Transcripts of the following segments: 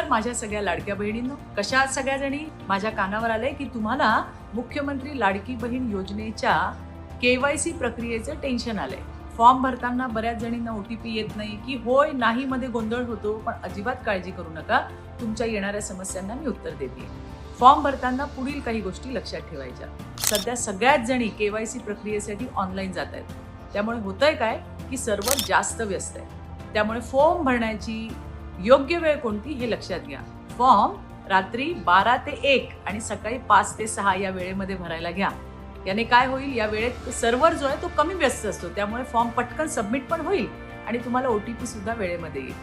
नमस्कार माझ्या सगळ्या लाडक्या बहिणींना. कशा आहात सगळ्या जणी माझ्या कानावर आलंय की तुम्हाला मुख्यमंत्री लाडकी बहीण योजनेच्या केवायसी प्रक्रियेचं टेन्शन आलंय. फॉर्म भरताना बऱ्याच जणींना ओटीपी येत नाही की होय नाही मध्ये गोंधळ होतो पण अजिबात काळजी करू नका. तुमच्या येणाऱ्या समस्यांना मी उत्तर देते. फॉर्म भरताना पुढील काही गोष्टी लक्षात ठेवायच्या. सध्या सगळ्याच जणी केवायसी प्रक्रियेसाठी ऑनलाईन जात आहेत. त्यामुळे होतंय काय? की सर्व जास्त व्यस्त आहे त्यामुळे फॉर्म भरण्याची योग्य वेळ कोणती हे लक्षात घ्या. फॉर्म रात्री बारा ते एक आणि सकाळी पाच ते सहा या वेळेमध्ये भरायला घ्या. याने काय होईल? या वेळेत सर्व्हर जो आहे तो कमी व्यस्त असतो. त्यामुळे फॉर्म पटकन सबमिट पण होईल आणि तुम्हाला ओ टी पी सुद्धा वेळेमध्ये येईल.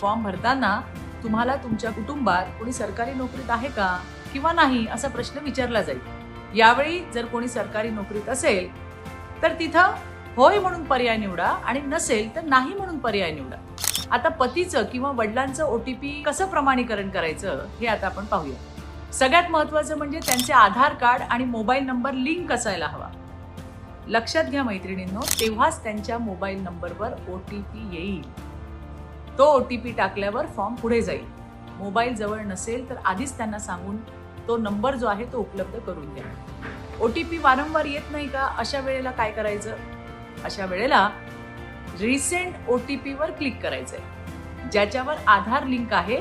फॉर्म भरताना तुम्हाला तुमच्या कुटुंबात कोणी सरकारी नोकरीत आहे का किंवा नाही असा प्रश्न विचारला जाईल. यावेळी जर कोणी सरकारी नोकरीत असेल तर तिथं होय म्हणून पर्याय निवडा आणि नसेल तर नाही म्हणून पर्याय निवडा. आता पतीचं किंवा वडिलांचं ओ टी पी कसं प्रमाणीकरण करायचं हे आता आपण पाहूया. सगळ्यात महत्वाचं म्हणजे त्यांचे आधार कार्ड आणि मोबाईल नंबर लिंक असायला हवा. लक्षात घ्या मैत्रिणींनो तेव्हाच त्यांच्या मोबाईल नंबरवर ओ टी पी येईल. तो ओ टी पी टाकल्यावर फॉर्म पुढे जाईल. मोबाईल जवळ नसेल तर आधीच त्यांना सांगून तो नंबर जो आहे तो उपलब्ध करून द्या. ओ टी पी वारंवार येत नाही का? अशा वेळेला काय करायचं? अशा वेळेला रिसेंट ओ टी पीवर क्लिक करायचं आहे ज्याच्यावर आधार लिंक आहे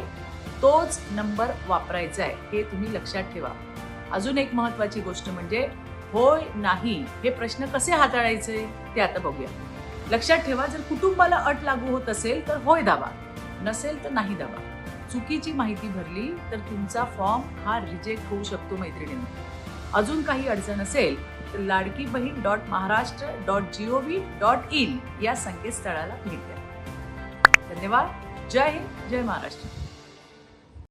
तोच नंबर वापरायचा आहे हे तुम्ही लक्षात ठेवा. अजून एक महत्वाची गोष्ट म्हणजे होय नाही हे प्रश्न कसे हाताळायचे ते आता बघूया. लक्षात ठेवा जर कुटुंबाला अट लागू होत असेल तर होय दाबा. नसेल तर नाही दाबा. चुकीची माहिती भरली तर तुमचा फॉर्म हा रिजेक्ट होऊ शकतो मैत्रिणींनी. अजून काही अडचण असेल Ladki Bahin dot Maharashtra dot gov dot in या संकेतस्थळाला भेट द्या. धन्यवाद. जय हिंद. जय महाराष्ट्र.